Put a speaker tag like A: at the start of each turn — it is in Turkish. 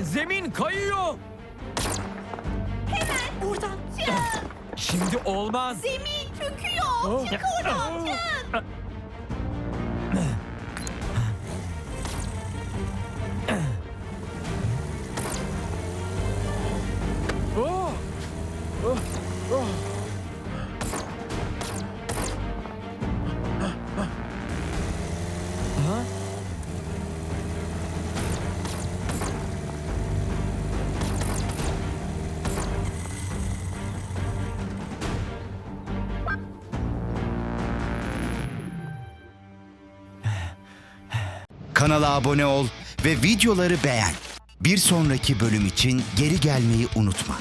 A: Zemin kayıyor.
B: Hemen buradan çık.
A: Şimdi olmaz.
B: Zemin çöküyor. Çık oradan çık.
C: Kanala abone ol ve videoları beğen. Bir sonraki bölüm için geri gelmeyi unutma.